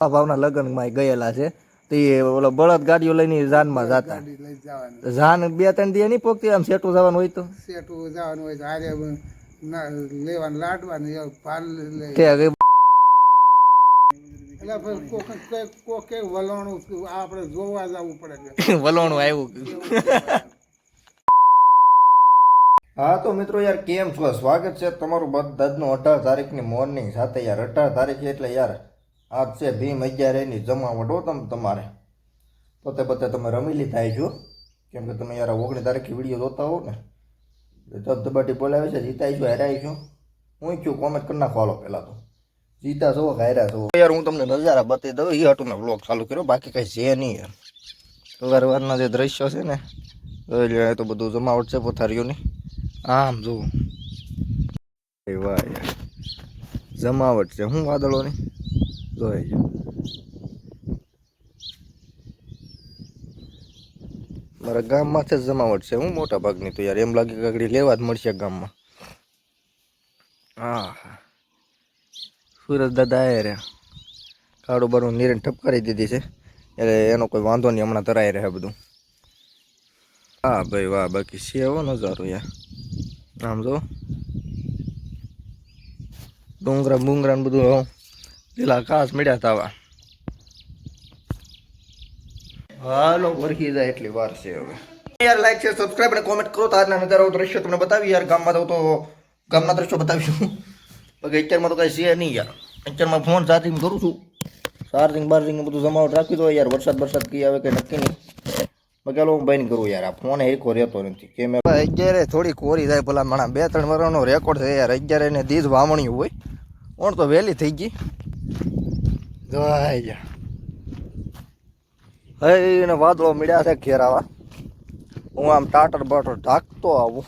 આ ભાવના લગ્નમાં ગયેલા છે. તો એ ઓલો બળદ ગાડીઓ લઈને જાનમાં જતા. જાન બે ત્રણ દી નહીં પોગતી આમ સેટું જવાનું હોય તો? સેટું જવાનું હોય તો હારે ના લેવાનું લાડવાનું પાલ કે વલણું આપણે જોવા જવું પડે વલણું વલોણું આવ્યું. હા તો મિત્રો યાર કેમ છો? સ્વાગત છે તમારું બધાનું અઢાર તારીખની મોર્નિંગ સાથે યાર અઢાર તારીખ એટલે યાર આજ છે ભીમ અગિયાર એની જમાવટ હો તમે તમારે. પોતે પોતે તમે રમી લીધા છો કેમ કે તમે યાર ઓગણીસ તારીખે વીડિયો જોતા હો ને. ધબધબાટી બોલાવે છે જીતાઈ છો હેરાઈ છો. હું છું કોમેન્ટ કરી નાખો હાલો પહેલાં તો. જીતા છો હાર્યા છો? યાર હું તમને નજારા બતાવી દઉં એ હાટું મેં બ્લોગ ચાલુ કર્યો, બાકી કંઈ છે નહીં યાર. સવાર વારના જે દ્રશ્યો છે ને એ તો બધું જમાવટ છે પથારીઓની આમ જુઓ. વાહ યાર. જમાવટ છે, હું વાદળોની જોઈ લો મારા ગામમાંથી જ જમાવટ છે, હું મોટા ભાગની તો યાર એમ લાગે કાકડી લેવા જ મળશે ગામમાં. હા સુરજ દાદા આયા રહ્યા. કાળું બારું નીરણ ઠપકારી દીધી છે. એટલે એનો કોઈ વાંધો નહીં, હમણાં ધરાઈ રહે બધું. હા, ભાઈ, વાહ, બાકી છે એવો નજારો યાર. આમ જો. ડુંગરા બુંગરા ને બધું. લીલા ઘાસ મળ્યા તાવા હાલો વરખી જાય એટલી વાર છે હવે. યાર લાઈક છે સબસ્ક્રાઈબ અને કોમેન્ટ કરો તો આજના નજારો દ્રશ્યો તમને બતાવી. યાર, ગામમાં તો ગામના દ્રશ્યો બતાવીશું. બાકી અત્યારમાં તો કાંઈ છે નહીં યાર. અત્યારમાં ફોન ચાર્જિંગ કરું છું. ચાર્જિંગ બાર્જિંગ બધું જમાવટ રાખી દો યાર. વરસાદ વરસાદ કઈ આવે કંઈ નક્કી નહીં. બાકી હાલો, હું બંધ કરું યાર. આ ફોન એકો રહેતો નથી. કે મેં અગિયારે થોડી કોરી થાય ભલા માણા. બે ત્રણ વર્ષનો રેકોર્ડ છે યાર. અગિયારે ને દીજ વાવણી હોય. ઓણ તો વહેલી થઈ ગઈ. જોઈ જા હે, એને વાદળો મળ્યા છે ઘેરાવા. હું આમ ટાટર બાટર ઢાંકતો આવું.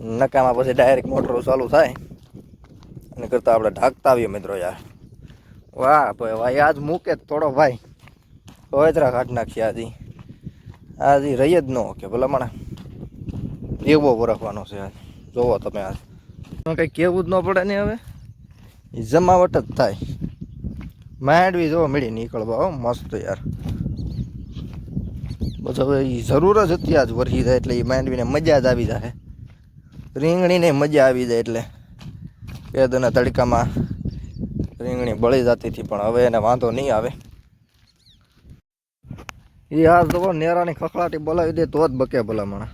નકામાં પછી ડાયરેક્ટ મોટરો ચાલુ થાય. અને કરતાં આપણે ઢાંકતા આવીએ મિત્રો યાર. વાહ, ભાઈ ભાઈ આજ મૂકે થોડો ભાઈ. વજરા કાઢ નાખી આજી. આજી રહી જ ન કે ભલા મને એવો વરખવાનો છે આજ. જોવો તમે આજ. કંઈ કહેવું જ ન પડે ને હવે? જમાવટ જ થાય. માંડવી જો મળી નીકળવા, હો, મસ્ત યાર. બસ હવે એ જરૂર જ હતી આજ વરસી જાય એટલે એ માંડવીને મજા જ આવી જાય. રીંગણીને મજા આવી જાય એટલે. કેદના તડકામાં રીંગણી બળી જતી હતી, પણ હવે એને વાંધો નહીં આવે. એ આ જો નેરાની ખખડાટી બોલાવી દે, તો જ બકે ભલામણ.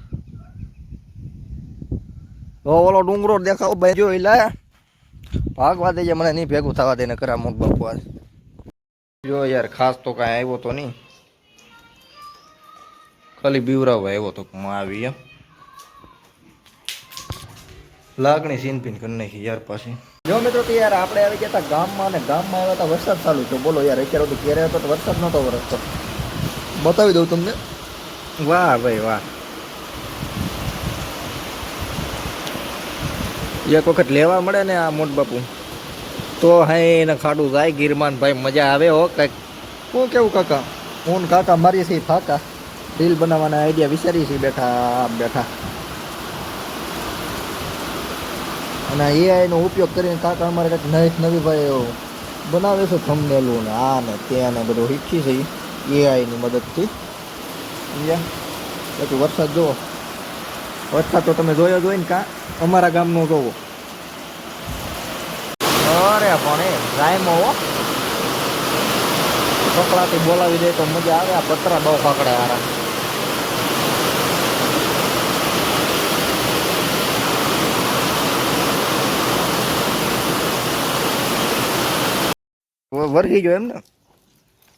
તો ઓલો ડુંગરો દેખાવ, ભાઈ, જો લાયા. ભાગવા દેજે, મને નહીં ભેગું થવા દે ને કરા મોટ બાપુ જો યાર ખાસ તો કાંઈ આવ્યો તો નહીં. ખાલી બીવરાવવા આવ્યો તો હું આવી એમ. લાગણી સીનપીન કરી નાખી યાર પાછી. જો મિત્રો તો યાર આપણે આવી ગયા હતા ગામમાં અને ગામમાં આવ્યા હતા વરસાદ ચાલુ છે. બોલો યાર અત્યારે તો ઘેરે હતો તો વરસાદ નહોતો વરસતો. બતાવી દઉં તમને. વાહ ભાઈ વાહ. એક વખત લેવા મળે ને આ મોટ બાપુ તો હા એને ખાડું જાય ગીરમાન ભાઈ મજા આવે હો, કંઈક. હું કેવું કાકા? હું ને કાકા મારી છે ફાકા. રીલ બનાવવાના આઈડિયા વિચારી છે બેઠા બેઠા. અને એઆઈનો ઉપયોગ કરીને કાકા અમારે કંઈક નવી નવી ભાઈ બનાવે છે થમનેલું ને, આ ને ત્યાં ને બધું શીખી છે એઆઈની મદદથી. સમજ્યા? પછી વરસાદ જુઓ વરસાદ તો તમે જોયો જોઈને ને કાં? અમારા ગામનો જોવો. અરે પણ એ રાયમો છોકરાથી બોલાવી દે તો મજા આવે, આ પતરા બહુ પકડે હારા. વરગી ગયો એમ ને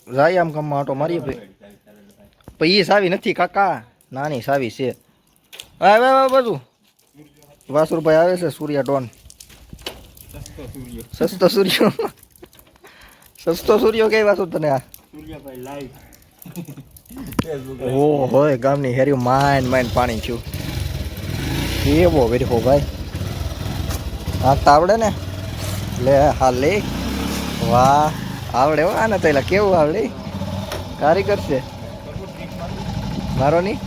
જાય આમ કામમાં આટો મારીએ ભાઈ. એ સાવી નથી, કાકા. નાની સાવી છે. બધું વાસુરભાઈ આવે છે, સૂર્યા ડોન. સસ્તો સૂર્યો સસ્તો સૂર્યો કઈ વાસુ તને આ ઓ હોય ગામની હેરી માઇન માઇન પાણી છું કેવો વેરહો ભાઈ હાંકતા આવડે ને લે હા લે વાહ આવડે વા ને તો એલા કેવું આવડે? કારીગર છે મારો નહીં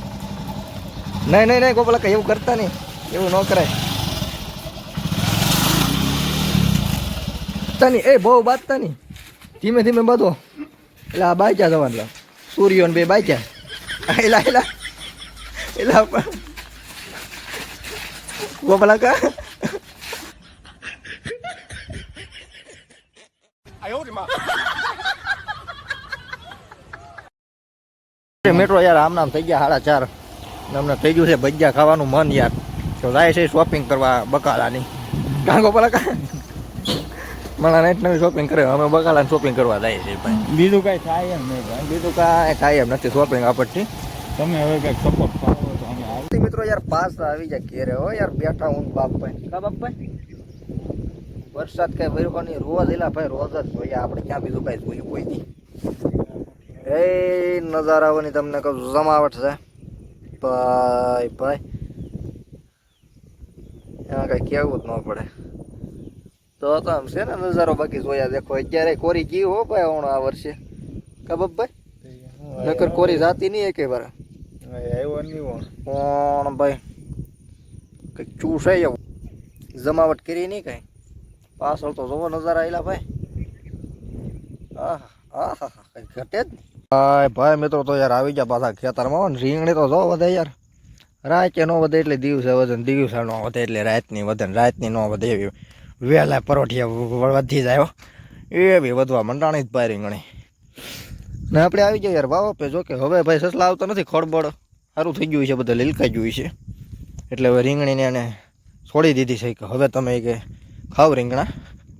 નહીં નહીં નહીં ગોપલા એવું કરતા નહીં. એવું ન કરાય. તની એ, બહુ બાતતા નહીં ધીમે ધીમે બધો. એટલે આ બાચ્યા જવાનું. લા સૂર્યો બે બાચ્યા એલા એલા. એલા ગોપલા કા? મેટ્રો યાર આમ થઈ ગયા સાડા ચાર. અમને થઈ ગયું છે ભજીયા ખાવાનું મન યાર. તો જાય છે શોપિંગ કરવા બકાલાની. કાં ગોપાલા કા? મને નેટ નવી શોપિંગ કરે અમે બકાલાની શોપિંગ કરવા જાય છે ભાઈ. બીજું કાંઈ થાય એમ નહીં ભાઈ. બીજું કાંઈ થાય એમ નથી શોપિંગ આપણથી. તમે હવે કંઈક સપોર્ટ કરો તો અમે આવ મિત્રો યાર પાસ આવી જાય ઘેરે હો યાર બેઠા હું બાપ ભાઈ. કા બાપ ભાઈ? વરસાદ કાંઈ ભર્યો નહીં. રોજ એલા ભાઈ રોજ જ જોઈએ. આપણે ક્યાં બીજું કાંઈ જોયું કોઈ નહીં. એ નજારાઓની તમને કહું જમાવટ છે. ભાઈ ભાઈ. એમાં કાંઈ કેવું જ ન પડે. તો તો આમ છે ને નજારો બાકી જોયા દેખો. અત્યારે કોરી જી હો ભાઈ ઓણો આ વર્ષે. કા ભાઈ નકર કોરી જાતી નહીં એકે વાર. આવ્યો નહીં પણ ભાઈ કંઈક ચૂસે એવું. જમાવટ કરી નહીં કઈ. પાછળ તો જોવો નજારા આવેલા ભાઈ. આહ આહા કઈ ઘટે જ ભાઈ ભાઈ મિત્રો તો યાર આવી ગયા પાછા ખેતરમાં હો ને. રીંગણી તો જો વધે યાર. રાતે નો વધે એટલે દિવસે વધે દિવસે નો વધે એટલે રાતની વધે રાતની નો વધે એવી. વહેલા પરોઠિયા વધી જાય એ બી વધવા મંડાણી જ ભાઈ રીંગણી ને આપણે આવી ગયા યાર વાવ પે જો હવે ભાઈ સસલા આવતો નથી, ખડબડ. સારું થઈ ગયું છે, બધા લીલકાઈ ગયું છે. એટલે હવે રીંગણીને એને છોડી દીધી છે કે હવે તમે કે ખાવ રીંગણા.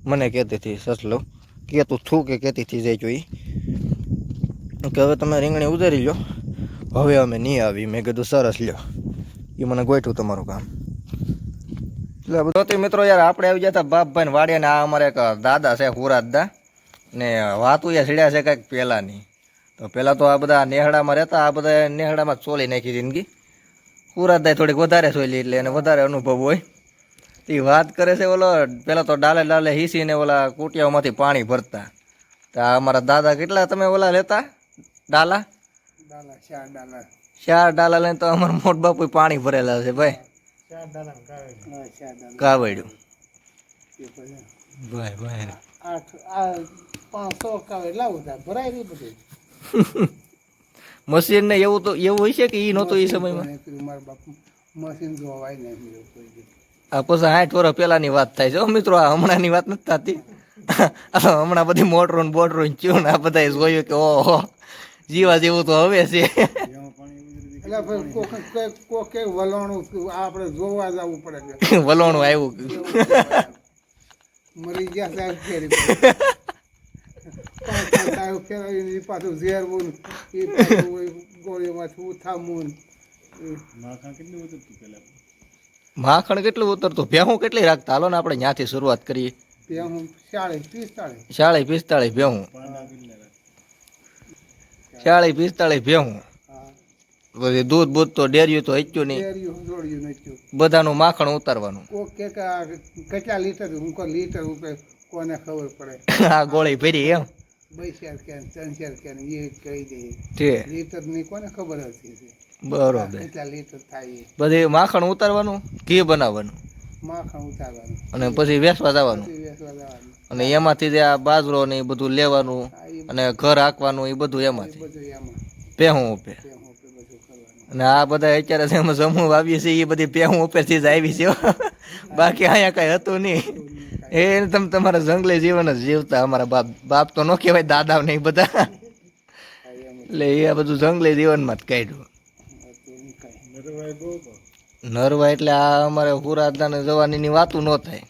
મને કહેતી હતી સસલો કહેતું છું કે કહેતી હતી જઈ જોઈ. કે હવે તમે રીંગણી ઉતારી લો હવે અમે નહીં આવી, મેં કીધું સરસ લ્યો. એ મને ગોઠવું તમારું કામ. એટલે બધો મિત્રો યાર આપણે આવી જતા બાપભાઈ વાડિયા ને આ અમારે એક દાદા છે હુરાદા ને વાતું યા સીડ્યા છે કંઈક પહેલાંની તો પહેલાં તો આ બધા નેહડામાં રહેતા આ બધા નેહડામાં ચોલી નાખી જિંદગી. હુરાદદાય થોડીક વધારે ચોલી એટલે એને વધારે અનુભવ હોય. એ વાત કરે છે ઓલો પહેલાં તો ડાલે ડાલે હીસીને ઓલા કુટિયાઓમાંથી પાણી ભરતા. તો આ અમારા દાદા કેટલા તમે ઓલા લેતા? ડાલા? ડાલા ચાર ડાલા. ચાર ડાલા લઈને તો અમારા મોટ બાપુ પાણી ભરેલા છે ભાઈ. કાવડ્યું. ભાઈ ભાઈ. પાંચસો કાવે લાવું તા ભરાય નહીં બધું. મશીન ને એવું તો એવું હોય છે કે એ નહોતું એ સમયમાં? મને કીધું મારા બાપુ મશીન જોવાય નહીં એવું કોઈ દી આ પછી સાઠ વર્ષ પહેલાની વાત થાય છે હો મિત્રો. આ હમણાંની વાત નથી થતી. હમણાં બધી મોટરો ને બોટરો ને ચ્યું ને આ બધા જોયું કે ઓહો જીવા જેવું તો હવે છે. એટલે કોક કોક કોક કે વલણું આપણે જોવા જવું પડે વલણું આવ્યું મરી ગયા સાહેબ ફેરી સાહેબ ફેરવીને પાછું ઝેરવું એ પાછું ગોળીમાંથી ઉથામવું માખણ કેટલું ઉતરતું ભેહું કેટલી રાખતા? હાલો ને આપણે ત્યાંથી શરૂઆત કરીએ. શાળી પિસ્તાળીસ. ભેહું. શાળી પિસ્તાળીસ ભેહું. પછી દૂધ બૂધ તો ડેર્યું તો હચ્યું નહીં. બધાનું માખણ ઉતારવાનું. ઓકે કેટલા લીટર હું કો લીટર ઉપર કોને ખબર પડે? આ ગોળી ભરી એમ. બે કેન કે કેન એ કહી દે. છે. લીટરની કોને ખબર હતી બરોબર. કેટલા લીટર થાય બધે માખણ ઉતારવાનું ઘી બનાવવાનું? માખણ ઉતારવાનું. અને પછી વેસવા જવાનું. અને એમાંથી જે આ બાજરો ને એ બધું લેવાનું અને ઘર હાંકવાનું એ બધું એમાંથી. બધું એમાં પેહું ઉપે તેમ ઉપર બધું કરવાનું અને આ બધા અત્યારે જેમ જમવું આવીએ છીએ, એ બધી પેહું ઉપરથી જ આવી છે. બાકી અહીંયા કાંઈ હતું નહીં. એ તમે તમારા જંગલી જીવન જ જીવતા, અમારા બાપ બાપ તો ન કહેવાય દાદા ને એ બધા. એટલે એ આ બધું જંગલી જીવનમાં જ કાઢ્યું. નરવા એટલે આ અમારે હુરાદાને જવાનીની વાતું ન થાય.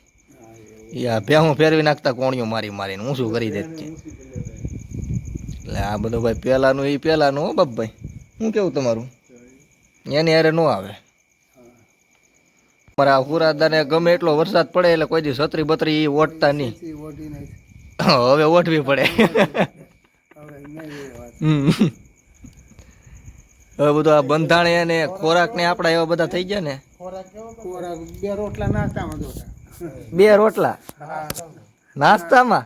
એ આ ભેહું ફેરવી નાખતા કોણિયું મારી મારીને, હું શું કરી દેત એટલે આ બધું ભાઈ પહેલાંનું એ પહેલાંનું હો બાપભાઈ હું કેવું તમારું? એની હારે ન આવે. મારા હુરાદાને ગમે એટલો વરસાદ પડે એટલે કોઈ દી છત્રી બત્રી ઓટતા નહીં. હવે ઓઠવી પડે. હવે બધું આ બંધાણે અને ખોરાક ને આપણા એવા બધા થઈ ગયા ને? ખોરાક બે રોટલા નાસ્તામાં બે રોટલા? નાસ્તામાં?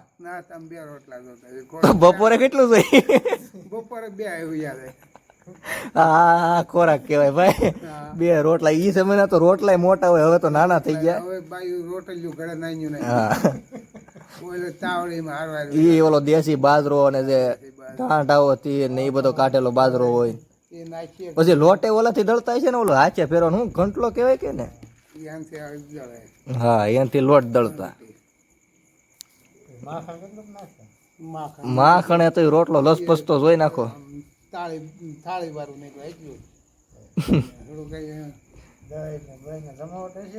બપોરે કેટલું જોઈએ બપોરે બે આવ્યું યાદ આ ખોરાક કહેવાય ભાઈ. બે રોટલા ઈ સમયના તો રોટલા મોટા હોય હવે તો નાના થઈ ગયા. હવે બાયું રોટલ્યું ઘરે નાખ્યું નહીં. હા. ઓલે તાવડીમાં હારવાર ઈ ઓલો દેશી બાજરો અને જે ટાંટાઓ તી ને એ બધો કાઢેલો બાજરો હોય. પછી લોટે ઓલાથી દળતા હોય છે ને ઓલો હાચે ફેરવાનું? હું ઘંટલો કહેવાય કે ને? હા એનાથી લોટ દળતા. માખણ તો રોટલો લસપસતો જોઈ નાખો. તાળી થાળી વાળું નીકળે એટલું થોડું કઈ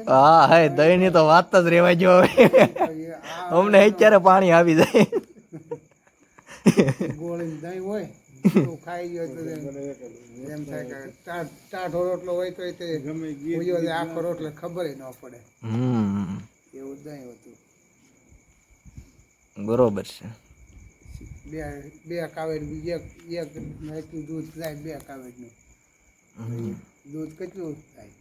હા. હા દહીં ની તો વાત જ રેવાય જો અમને અત્યારે પાણી આવી જાય. ગોળી દહીં હોય તો ખાઈ ગયો તો એમ થાય કે ટાઢો રોટલો હોય તો તે આખો રોટલો ખબર ન પડે. હમ. એવું દહીં હતું. બરોબર છે. બે બે કાવેર એક એક એટલું દૂધ થાય બે કાવેરનું. દૂધ કેટલું થાય?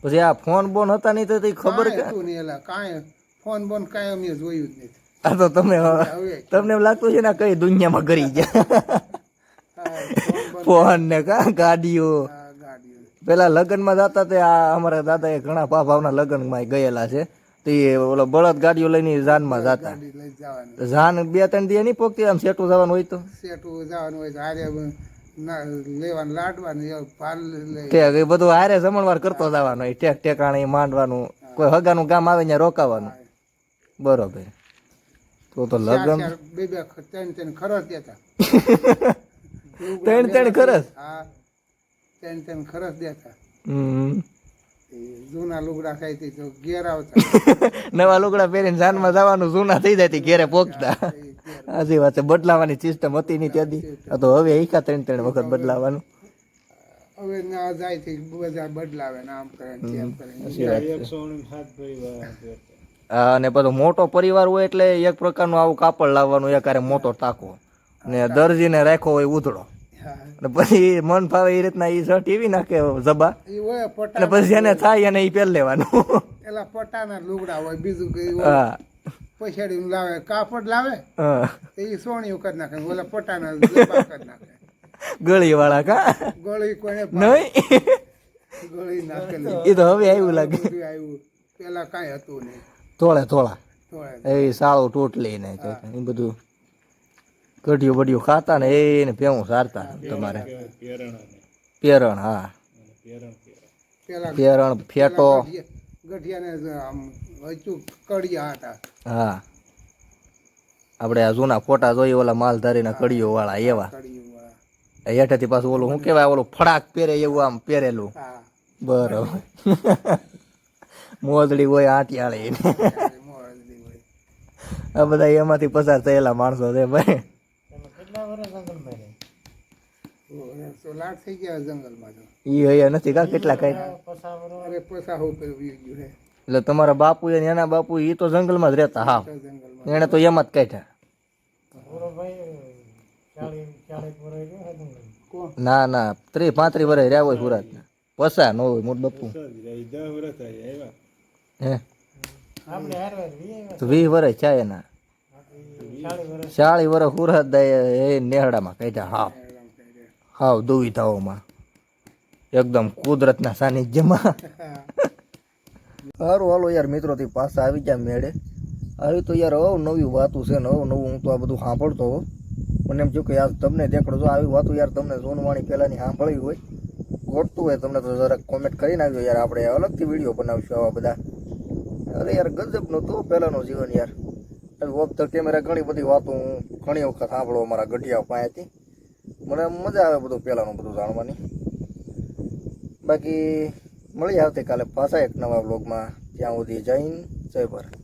પછી આ ફોન બોન હતા નહીં તો ખબર હતું નહીં એલા કાંઈ ફોન બોન કાંઈ અમે જોયું જ નથી. આ તો તમે તમને એમ લાગતું છે ને કઈ દુનિયામાં કરી ગયા. ફોન ને કા ગાડીઓ. પેલા લગ્નમાં જતા તે આ અમારા દાદા એ ઘણા પાભાવના લગ્નમાં ગયેલા છે. તે ઓલો બળદ ગાડીઓ લઈને જાનમાં જતા. જાન બે ત્રણ દી નહીં પોકતી આમ સેટું જવાનું હોય તો? સેટું જવાનું હોય તો હારે લેવાનું લાડવાનું પાલ લઈ એ બધું હારે જમણવાર કરતો જવાનો ટેક ટેકાણી માંડવાનું કોઈ હગાનું ગામ આવે ત્યાં રોકાવાનું. બરોબર. તો તો લગ્ન બે બે ત્રણ ત્રણ ખરસ દેતા. ત્રણ ત્રણ ખરસ? હા. ત્રણ ત્રણ ખરસ દેતા. હમ. જૂના લુગડા ખાઈ તો ઘેર આવતા. નવા લુગડા પહેરીને જાનમાં જવાનું જૂના થઈ જાય ઘેરે પોગતા એ વાત છે બદલાવાની સિસ્ટમ હતી નહીં ત્યાંથી. તો હવે એકા ત્રણ ત્રણ વખત બદલાવાનું. હવે ના જાય થી બધા બદલાવે ને આમ કરે ને તેમ કરે હા, અને બધો મોટો પરિવાર હોય એટલે એક પ્રકારનું આવું કાપડ લાવવાનું એક મોટો ટાંકો. ને દરજીને રાખ્યો હોય ઉધડો. અને પછી મન ફાવે એ રીતના એ શર્ટ એવી નાખે જબા અને પછી એને થાય એને એ પહેર લેવાનું. એલા પટાના લુગડા હોય બીજું કઈ હા. પછાડી લાવે કાપડ લાવે એ સોણી કરી નાખે ઓલા પટાના જબા કરી નાખે. ગળી વાળા કા? ગળી કોને નહીં? ગળી નાખેલી. એ તો હવે આવ્યું લાગે. આવ્યું પેલા કાંઈ હતું નહીં. થોડા થોડા એ સાળો ટોટલી ને એ બધું. કઢિયું બઢિયું ખાતા ને એને પેવું સારતા તમારે. પેરણ હા. પેરણ ફેટો. હા. આપણે આ જૂના ફોટા જોઈએ ઓલા માલધારીના કડીઓ વાળા એવા. હેઠેથી પાછું ઓલું શું કહેવાય ઓલું ફડાક પહેરે એવું આમ પહેરેલું. બરોબર. મોજડી હોય આટિયાળી. આ બધા એમાંથી પસાર થયેલા માણસો છે ભાઈ. તો લાટ થઈ ગયા જંગલમાં તો. ઈ હૈયા નથી કા કેટલા કઈ અરે પસા હું ગયું હે. એટલે તમારા બાપુ અને એના બાપુ એ તો જંગલમાં જ રહેતા હા એને તો એમ જ કાઢ્યા. ના ના ત્રીસ પાંત્રીસ વર્ષ રહ્યા હોય સુરત પસા ન હોય મોટ બાપુ. હે? તો વીસ વર્ષ છે એના. ચાળી વર્ષ. સુરત એ નેહડામાં કાઢ્યા હાવ. હાવ દુવિધાઓમાં એકદમ કુદરતના સાનિધ્યમાં. સારું હાલો યાર મિત્રોથી પાછા આવી ગયા મેળે. આવી તો યાર અવ નવી વાતું છે ને અવ નવું હું તો આ બધું સાંભળતો હો મને એમ જો કે યાર તમને દેખડો જો આવી વાતું યાર તમને સોનવાણી પહેલાંની સાંભળવી હોય ગોઠતું હોય તમને તો જરાક કોમેન્ટ કરી નાખજો યાર. આપણે અલગથી વીડિયો બનાવીશું આવા બધા. અરે યાર ગજબનું તો પહેલાંનું જીવન યાર. ઓફ ધ કેમેરા ઘણી બધી વાતો હું ઘણી વખત સાંભળો અમારા ગઢિયા પાસેથી. મને મજા આવે બધું પહેલાંનું બધું જાણવાની. બાકી મળી આવતીકાલે પાછા એક નવા બ્લોગમાં ત્યાં સુધી જૈન જય ભારત.